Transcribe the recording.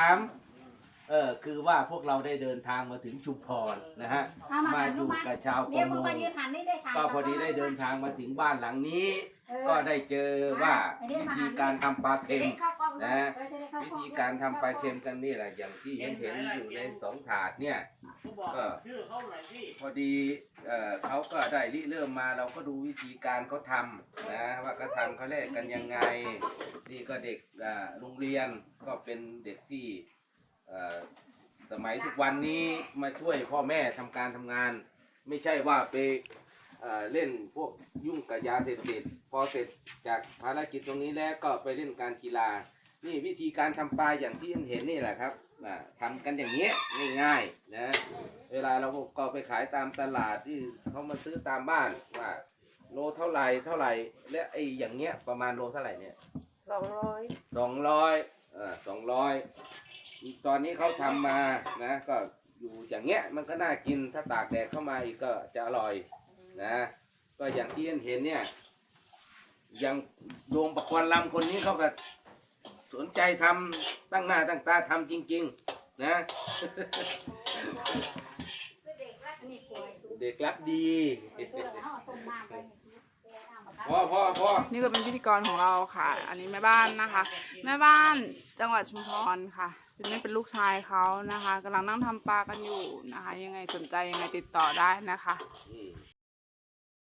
ถามเออคือว่าพวกเราได้เดินทางมาถึงชุมพรนะฮะเอามามาหันอลูยู่กมากับชาวปเดี๋ยวระมึมงงมายืนหันนี่ได้ถ่ายก็พอดีได้เดินทางมาถึงบ้านหลังนี้ เออ ก็ได้เจอว่าอันนี้วิมาธีหันการทำปลาเค็มจะได้เข้ากล้อง นะเออจะได้เข้วิกล้องธีการทำปลาเค็มกันนี่แหละอย่างที่เห็นเห็นอยู่ในสองถาดเนี่ย เขาบอกชื่อเขาหน่อยพี่พอดีเอ่อเขาก็ได้ริเริ่มมาเราก็ดูวิธีการเขาทำนะว่าเขาทำเขาแลกกันยังไง นี่ก็เด็กอ่าโรงเรียนก็เป็นเด็กที่เอ่อสมัยทุกวันนี้มาช่วยพ่อแม่ทำการทำงาน ไม่ใช่ว่าไปเอ่อเล่นพวกยุ่งกับยาเสพติดพอเสร็จจากภารกิจตรงนี้แล้วก็ไปเล่นการกีฬา นี่วิธีการทำปลาอย่างที่เห็นนี่แหละครับอ่าทำกันอย่างเงี้ยง่ายๆนะเวลาเราก็ไปขายตามตลาดที่เขามาซื้อตามบ้านว่าโลเท่าไหร่เท่าไหร่ และไอ้อย่างเงี้ยประมาณโลเท่าไหร่เนี่ยสองร้อยสองร้อยเออสองร้อยตอนนี้เขาทำมานะก็อยู่อย่างเงี้ยมันก็น่ากินถ้าตากแดดเข้ามาอีกก็จะอร่อยนะก็อย่างที่เห็นเนี่ยอย่างโยมประควันลำคนนี้เขาก็ สนใจทำตั้งหน้าตั้งตาทำจริง ๆ นะนี่ป่วยสูงเด็กรักดีสูงแล้วเอาต้มน้ำไปพ่อพ่อพ่อนี่ก็เป็นพิธีกรของเราค่ะ อันนี้แม่บ้านนะคะ แม่บ้านจังหวัดชุมพรค่ะเป็นนี่เป็นลูกชายเขานะคะกำลังนั่งทำปลากันอยู่นะคะ ยังไงสนใจยังไงติดต่อได้นะคะอืม